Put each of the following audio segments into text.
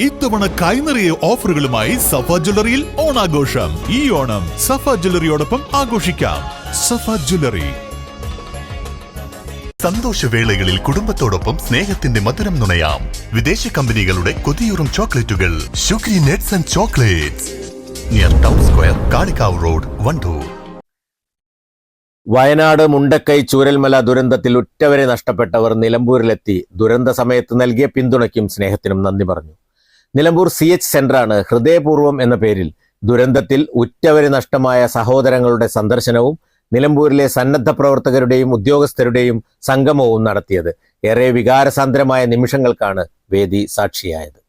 ഇത്തവണ കൈനിറിയ ഓഫറുകളുമായി സഫ ജ്വല്ലറിയിൽ ഓണാഘോഷം. ഈ ഓണം സഫ ജ്വല്ലറിയോടൊപ്പം ആഘോഷിക്കാം. സഫ ജ്വല്ലറി. സന്തോഷവേളകളിൽ കുടുംബത്തോടൊപ്പം സ്നേഹത്തിന്റെ മധുരം നുണയാം. വിദേശ കമ്പനികളുടെ കൊതിയൂറും ചോക്ലേറ്റുകൾ. Sugary nets and chocolates. Near town square Kalikavu road Wandoor. Wayanad Mundakkai Chooralmala ദുരന്തത്തിൽ ഉറ്റവരെ നഷ്ടപ്പെട്ടവർ നിലമ്പൂരിലെത്തി. ദുരന്ത സമയത്ത് നൽകിയ പിന്തുണയ്ക്കും സ്നേഹത്തിനും നന്ദി പറഞ്ഞു. നിലമ്പൂർ സി എച്ച് സെന്ററാണ് ഹൃദയപൂർവം എന്ന പേരിൽ ദുരന്തത്തിൽ ഉറ്റവരെ നഷ്ടമായ സഹോദരങ്ങളുടെ സന്ദർശനവും നിലമ്പൂരിലെ സന്നദ്ധ പ്രവർത്തകരുടെയും ഉദ്യോഗസ്ഥരുടെയും സംഗമവും നടത്തിയത്. ഏറെ വികാരസാന്ദ്രമായ നിമിഷങ്ങൾക്കാണ് വേദി സാക്ഷിയായത്.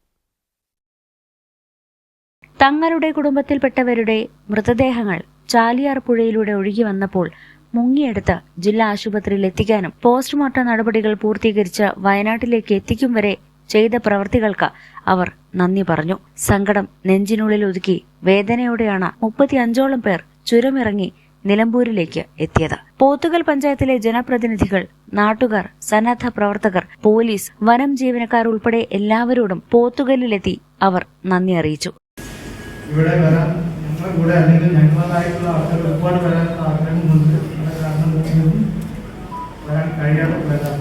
തങ്ങളുടെ കുടുംബത്തിൽപ്പെട്ടവരുടെ മൃതദേഹങ്ങൾ ചാലിയാർ പുഴയിലൂടെ ഒഴുകി വന്നപ്പോൾ മുങ്ങിയെടുത്ത് ജില്ലാ ആശുപത്രിയിൽ എത്തിക്കാനും പോസ്റ്റ്മോർട്ടം നടപടികൾ പൂർത്തീകരിച്ച് വയനാട്ടിലേക്ക് എത്തിക്കും വരെ ചെയ്ത പ്രവൃത്തികൾക്ക് അവർ നന്ദി പറഞ്ഞു. സങ്കടം നെഞ്ചിനുള്ളിൽ ഒതുക്കി വേദനയോടെയാണ് മുപ്പത്തി അഞ്ചോളം പേർ ചുരമിറങ്ങി നിലമ്പൂരിലേക്ക് എത്തിയത്. പോത്തുകൽ പഞ്ചായത്തിലെ ജനപ്രതിനിധികൾ നാട്ടുകാർ സന്നദ്ധ പ്രവർത്തകർ പോലീസ് വനം ജീവനക്കാർ ഉൾപ്പെടെ എല്ലാവരോടും പോത്തുകലിലെത്തി അവർ നന്ദി അറിയിച്ചു. ഇവിടെ വരാൻ ഞങ്ങളുടെ കൂടെ അല്ലെങ്കിൽ ഞങ്ങളായിട്ടുള്ള ആൾക്കാർ ഒരുപാട് വരാൻ ആഗ്രഹമുണ്ട് കാരണങ്ങളൊന്നും വരാൻ കഴിയാതെ വരാം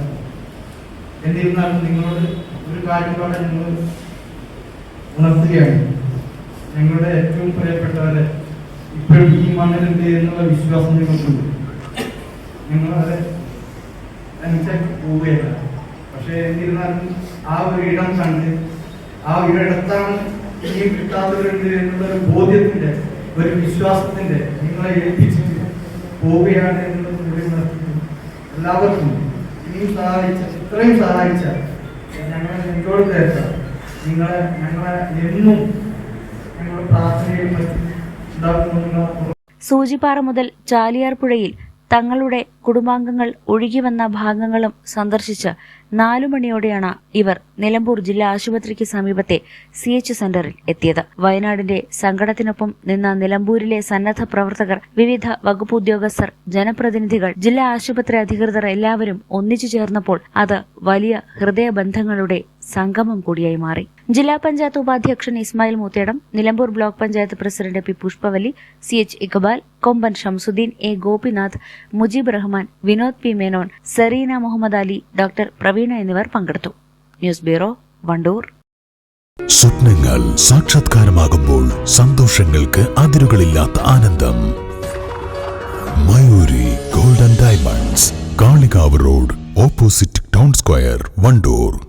എന്നിരുന്നാലും നിങ്ങളോട് ഒരു കാര്യം കൂടെ ഞങ്ങൾ ഉണർത്തുകയാണ്. ഞങ്ങളുടെ ഏറ്റവും പ്രിയപ്പെട്ടവരെ ഇപ്പോഴും ഈ മണ്ണിലുണ്ട് എന്നുള്ള വിശ്വാസം ഞങ്ങൾക്കുണ്ട്. ഞങ്ങളത് പോവുകയല്ല പക്ഷേ എന്നിരുന്നാലും ആ ഒരു ഇടം കണ്ട് ആ ഒരു ഇടത്താണ് ഇനി കിട്ടാത്തവരുണ്ട് എന്നുള്ള ഒരു ബോധ്യത്തിന്റെ ഒരു വിശ്വാസത്തിന്റെ നിങ്ങളെ ഏൽപ്പിച്ചിട്ട് പോവുകയാണ് എല്ലാവർക്കും ഇനിയും സഹായിച്ച ഇത്രയും സഹായിച്ച ഞങ്ങൾ നിങ്ങളോട് തേച്ച നിങ്ങളെ ഞങ്ങളെ എന്നും ഞങ്ങളുടെ പ്രാർത്ഥനയിൽ സൂചിപ്പാറ മുതൽ ചാലിയാർ പുഴയിൽ തങ്ങളുടെ കുടുംബാംഗങ്ങൾ ഒഴുകിവന്ന ഭാഗങ്ങളും സന്ദർശിച്ച് നാലു മണിയോടെയാണ് ഇവർ നിലമ്പൂർ ജില്ലാ ആശുപത്രിക്ക് സമീപത്തെ സി എച്ച് സെന്ററിൽ എത്തിയത്. വയനാടിന്റെ സങ്കടത്തിനൊപ്പം നിന്ന നിലമ്പൂരിലെ സന്നദ്ധ പ്രവർത്തകർ വിവിധ വകുപ്പ് ഉദ്യോഗസ്ഥർ ജനപ്രതിനിധികൾ ജില്ലാ ആശുപത്രി അധികൃതർ എല്ലാവരും ഒന്നിച്ചു ചേർന്നപ്പോൾ അത് വലിയ ഹൃദയബന്ധങ്ങളുടെ സംഗമം കൂടിയായി മാറി. ജില്ലാ പഞ്ചായത്ത് ഉപാധ്യക്ഷൻ Ismail Moothedam Nilambur block panchayat president P Pushpavali C H Iqbal Komban Shamsuddin A Gopinath Mujeeb Rahman Vinod P Menon Sereena Muhammad Ali doctor Praveena എന്നിവർ പങ്കെടുത്തു. News bureau Wandoor. സ്വപ്നങ്ങൾ സാക്ഷാത്കാരമാകുമ്പോൾ സന്തോഷങ്ങൾക്ക് അതിരുകളില്ലാത്ത ആനന്ദം. Mayoori golden diamonds Kalikavu road opposite town square Wandoor.